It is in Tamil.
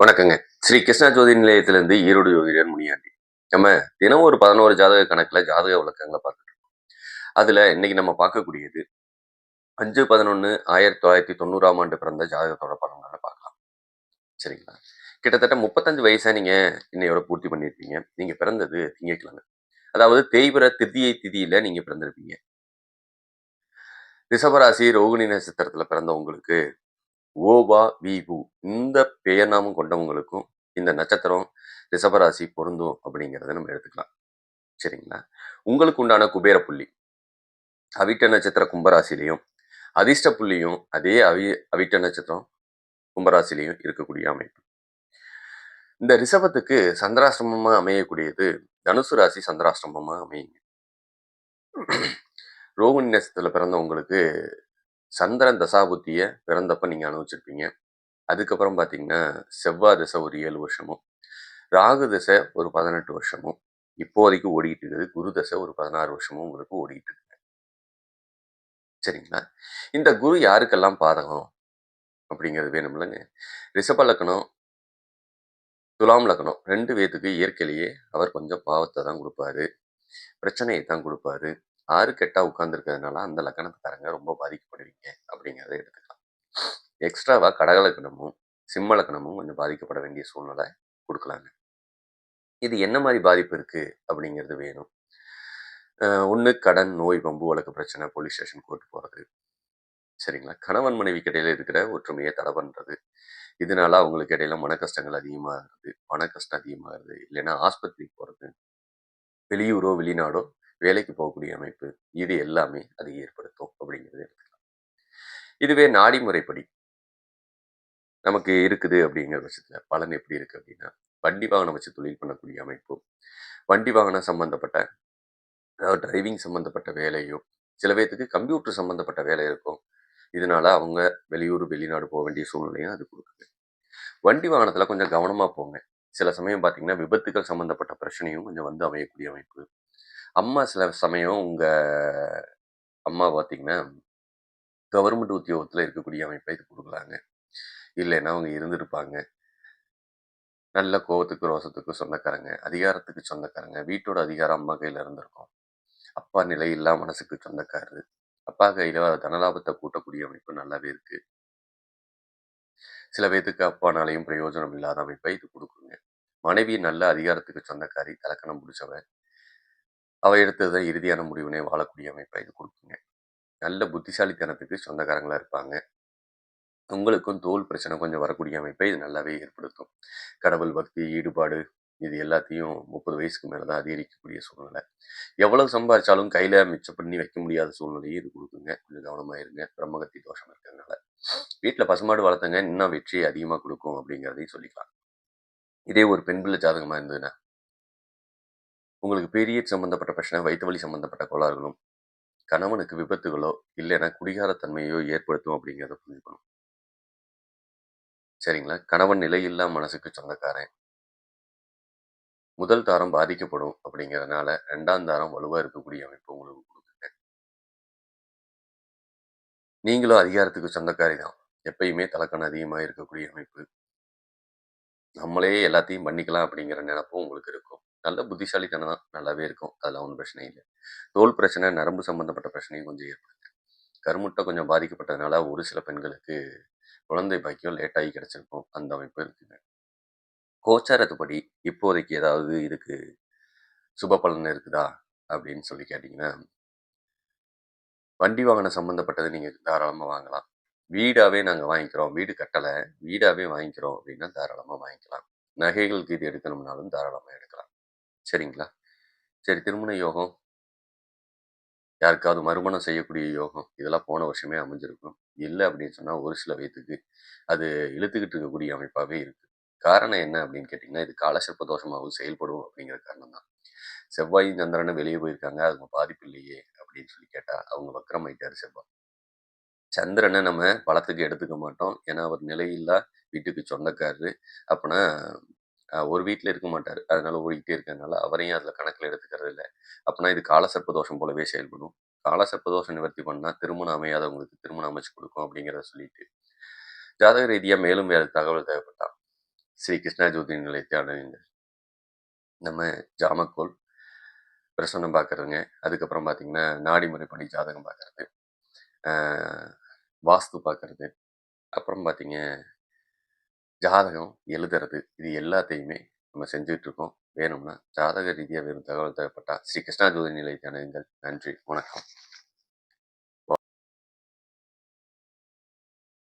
வணக்கங்க. ஸ்ரீ கிருஷ்ணா ஜோதி நிலையத்திலிருந்து ஈரோடு ஜோதிடர் முனியாண்டி. நம்ம தினம் ஒரு பதினோரு ஜாதக கணக்கில் ஜாதக விளக்கங்களை பார்த்துட்டு இருக்கோம். அதில் இன்னைக்கு நம்ம பார்க்கக்கூடியது அஞ்சு பதினொன்னு ஆயிரத்தி தொள்ளாயிரத்தி தொண்ணூறாம் ஆண்டு பிறந்த ஜாதகத்தோட பலன்களை பார்க்கலாம். சரிங்களா? கிட்டத்தட்ட முப்பத்தஞ்சு வயசா நீங்கள் இன்னையோட பூர்த்தி பண்ணியிருப்பீங்க. நீங்க பிறந்தது திங்கட்கிழமை. அதாவது தேய்பிர திருதியை திதியில் நீங்க பிறந்திருப்பீங்க. ரிஷபராசி ரோகிணி நட்சத்திரத்தில் பிறந்த உங்களுக்கு ஓவா விபு இந்த பெயர்நாமம் கொண்டவங்களுக்கும் இந்த நட்சத்திரம் ரிஷபராசி பொருந்தும் அப்படிங்கிறத நம்ம எடுத்துக்கலாம். சரிங்களா? உங்களுக்கு உண்டான குபேர புள்ளி. அவிட்ட நட்சத்திர கும்பராசிலையும் அதிர்ஷ்ட புள்ளியும் அதே அவி அவிட்ட நட்சத்திரம் கும்பராசிலையும் இருக்கக்கூடிய அமைப்பு. இந்த ரிஷபத்துக்கு சந்திராசிரமமாக அமையக்கூடியது தனுசு ராசி சந்திராசிரமமாக அமையுங்க. ரோகிணி நட்சத்திரத்தில் பிறந்தவங்களுக்கு சந்திரன் தசாபுத்தியை பிறந்தப்ப நீங்க அனுபவிச்சிருப்பீங்க. அதுக்கப்புறம் பார்த்தீங்கன்னா செவ்வாய் திசை ஒரு ஏழு வருஷமும் ராகு திசை ஒரு பதினெட்டு வருஷமும் இப்போதைக்கு ஓடிக்கிட்டு இருக்குது. குரு தசை ஒரு பதினாறு வருஷமும் உங்களுக்கு ஓடிக்கிட்டு இருக்கு. சரிங்களா? இந்த குரு யாருக்கெல்லாம் பாதகம் அப்படிங்கிறது வேணும்லங்க ரிஷப லக்கணம் துலாம் லக்கணம் ரெண்டு பேத்துக்கு இயற்கையிலேயே அவர் கொஞ்சம் பாவத்தை தான் கொடுப்பாரு. பிரச்சனையை தான் கொடுப்பாரு. ஆறு கெட்டால் உட்காந்துருக்கிறதுனால அந்த லக்கணத்துக்காரங்க ரொம்ப பாதிக்கப்படுவீங்க அப்படிங்கிறத எடுத்துக்கலாம். எக்ஸ்ட்ராவாக கடகலக்கணமும் சிம்ம லக்கணமும் கொஞ்சம் பாதிக்கப்பட வேண்டிய சூழ்நிலை கொடுக்கலாங்க. இது என்ன மாதிரி பாதிப்பு இருக்குது அப்படிங்கிறது வேணும். ஒன்று கடன் நோய் பம்பு வழக்கு பிரச்சனை போலீஸ் ஸ்டேஷன் கோர்ட் போகிறது சரிங்களா? கணவன் மனைவி இடையில இருக்கிற ஒற்றுமையை தடை பண்ணுறது இதனால அவங்களுக்கு இடையில மன கஷ்டங்கள் அதிகமாகிறது பண கஷ்டம் அதிகமாகிறது இல்லைன்னா ஆஸ்பத்திரிக்கு போகிறது வெளியூரோ வெளிநாடோ வேலைக்கு போகக்கூடிய அமைப்பு இது எல்லாமே அது ஏற்படுத்தும் அப்படிங்கிறது எடுத்துக்கலாம். இதுவே நாடி முறைப்படி. நமக்கு இருக்குது அப்படிங்கிற பட்சத்தில் பலன் எப்படி இருக்கு அப்படின்னா வண்டி வாகனம் வச்சு தொழில் பண்ணக்கூடிய அமைப்பு வண்டி வாகனம் சம்மந்தப்பட்ட அதாவது டிரைவிங் சம்மந்தப்பட்ட வேலையும் சில பேர்த்துக்கு கம்ப்யூட்டர் சம்மந்தப்பட்ட வேலை இருக்கும். இதனால அவங்க வெளியூர் வெளிநாடு போக வேண்டிய சூழ்நிலையும் அது கொடுக்குது. வண்டி வாகனத்தில் கொஞ்சம் கவனமாக போங்க. சில சமயம் பார்த்தீங்கன்னா விபத்துகள் சம்மந்தப்பட்ட பிரச்சனையும் கொஞ்சம் வந்து அமையக்கூடிய அமைப்பு. அம்மா சில சமயம் உங்கள் அம்மா பார்த்தீங்கன்னா கவர்மெண்ட் உத்தியோகத்தில் இருக்கக்கூடிய அமைப்பை இது கொடுக்கலாங்க. இல்லைன்னா அவங்க இருந்திருப்பாங்க. நல்ல கோவத்துக்கு ரோசத்துக்கு சொந்தக்காரங்க அதிகாரத்துக்கு சொந்தக்காரங்க வீட்டோட அதிகாரம் அம்மா கையில் இருந்திருக்கும். அப்பா நிலை இல்லா மனசுக்கு சொந்தக்காரரு. அப்பா கையில் தனலாபத்தை கூட்டக்கூடிய அமைப்பு நல்லாவே இருக்கு. சில பேத்துக்கு அப்பானாலையும் பிரயோஜனம் இல்லாத அமைப்பை இது கொடுக்குங்க. மனைவி நல்ல அதிகாரத்துக்கு சொந்தக்காரி தலக்கணம் பிடிச்சவன் அவை எடுத்தது தான் இறுதியான முடிவினை வாழக்கூடிய அமைப்பை இது கொடுக்குங்க. நல்ல புத்திசாலித்தனத்துக்கு சொந்தக்காரங்களாக இருப்பாங்க. உங்களுக்கும் தோல் பிரச்சனை கொஞ்சம் வரக்கூடிய அமைப்பை இது நல்லாவே ஏற்படுத்தும். கடவுள் பக்தி ஈடுபாடு இது எல்லாத்தையும் முப்பது வயசுக்கு மேலே தான் அதிகரிக்கக்கூடிய சூழ்நிலை. எவ்வளவு சம்பாதிச்சாலும் கையில் மிச்சம் பண்ணி வைக்க முடியாத சூழ்நிலையும் இது கொடுக்குங்க. கொஞ்சம் கவனமாக இருங்க. பிரம்மகத்தி தோஷம் இருக்கிறதுனால. வீட்டில் பசுமாடு வளர்த்துங்க இன்னும் வெற்றி அதிகமாக கொடுக்கும் அப்படிங்கிறதையும் சொல்லிக்கலாம். இதே ஒரு பெண் பிள்ளை ஜாதகமாக இருந்ததுன்னா உங்களுக்கு பெரிய சம்பந்தப்பட்ட பிரச்சனை வயிற்று வலி சம்பந்தப்பட்ட கோளாறுகளும் கணவனுக்கு விபத்துகளோ இல்லைன்னா குடிகாரத்தன்மையோ ஏற்படுத்தும் அப்படிங்கிறத புரிஞ்சுக்கணும். சரிங்களா? கணவன் நிலையில்லா மனசுக்கு சொந்தக்காரன். முதல் தாரம் பாதிக்கப்படும் அப்படிங்கிறதுனால ரெண்டாம் தாரம் வலுவா இருக்கக்கூடிய அமைப்பு உங்களுக்கு கொடுக்குங்க நீங்களும் அதிகாரத்துக்கு சொந்தக்காரி தான் எப்பயுமே தலக்கணம் அதிகமாக இருக்கக்கூடிய அமைப்பு. நம்மளே எல்லாத்தையும் பண்ணிக்கலாம் அப்படிங்கிற நினப்பும் உங்களுக்கு இருக்கும். நல்ல புத்திசாலித்தனம் தான். நல்லாவே இருக்கும். அதெல்லாம் ஒன்றும் பிரச்சனை இல்லை. தோல் பிரச்சனை நரம்பு சம்பந்தப்பட்ட பிரச்சனையும் கொஞ்சம் ஏற்படுது. கருமுட்டை கொஞ்சம் பாதிக்கப்பட்டதுனால ஒரு சில பெண்களுக்கு குழந்தை பாக்கியம் லேட்டாகி கிடச்சிருக்கும். அந்த அமைப்பு இருக்குங்க. கோச்சாரத்துப்படி இப்போதைக்கு ஏதாவது இதுக்கு சுப பலன் இருக்குதா? அப்படின்னு சொல்லி கேட்டிங்கன்னா வண்டி வாகனம் சம்மந்தப்பட்டது நீங்கள் தாராளமாக வாங்கலாம். வீடாகவே நாங்கள் வாங்கிக்கிறோம். வீடு கட்டலை. வீடாகவே வாங்கிக்கிறோம் அப்படின்னா தாராளமாக வாங்கிக்கலாம். நகைகளுக்கு இது எடுக்கணும்னாலும் தாராளமாக எடுக்கலாம். சரிங்களா? சரி திருமண யோகம். யாருக்காவது மறுமணம் செய்யக்கூடிய யோகம். இதெல்லாம் போன வருஷமே அமைஞ்சிருக்கும். இல்லை அப்படின்னு சொன்னால் ஒரு சில வயதுக்கு அது இழுத்துக்கிட்டு இருக்கக்கூடிய அமைப்பாகவே இருக்குது காரணம் என்ன அப்படின்னு கேட்டிங்கன்னா இது காலசிற்ப தோஷமாகவும் செயல்படும் அப்படிங்கிற காரணம் தான். செவ்வாய் சந்திரன் வெளியே போயிருக்காங்க. அவங்க பாதிப்பு இல்லையே அப்படின்னு சொல்லி கேட்டால் அவங்க வக்கரமாயிட்டார் செவ்வாய். சந்திரனை நம்ம பழத்துக்கு எடுத்துக்க மாட்டோம். ஏன்னா அவர் நிலையில்லா வீட்டுக்கு சொந்தக்காரரு. அப்போனா ஒரு வீட்டில் இருக்க மாட்டார். அதனால ஓடிக்கிட்டே இருக்கிறதுனால அவரையும் அதில் கணக்கில் எடுத்துக்கிறது இல்லை. அப்படின்னா இது காலசர்ப்ப தோஷம் போலவே செயல்படும். காலசர்ப்ப தோஷம் நிவர்த்தி பண்ணால் திருமணம் அமையாதவங்களுக்கு திருமணம் அமைச்சு கொடுக்கும் அப்படிங்கிறத சொல்லிட்டு ஜாதக ரீதியாக மேலும் வேறு தகவல் தேவைப்பட்டான் ஸ்ரீ கிருஷ்ணா ஜோதி நிலையத்தை அடையுங்கள் நம்ம ஜாமக்கோல் பிரசன்னம் பார்க்குறதுங்க அதுக்கப்புறம் பார்த்தீங்கன்னா நாடி முறைப்படி ஜாதகம் பார்க்குறது வாஸ்து பார்க்குறது அப்புறம் பார்த்திங்க ஜாதகம் எழுதுறது இது எல்லாத்தையுமே நம்ம செஞ்சுட்ருக்கோம் வேணும்னா ஜாதக ரீதியாக வெறும் தகவல் தேவைப்பட்டால் ஸ்ரீ கிருஷ்ணா ஜோதி நிலையத்தை அணுகுங்கள் நன்றி வணக்கம்.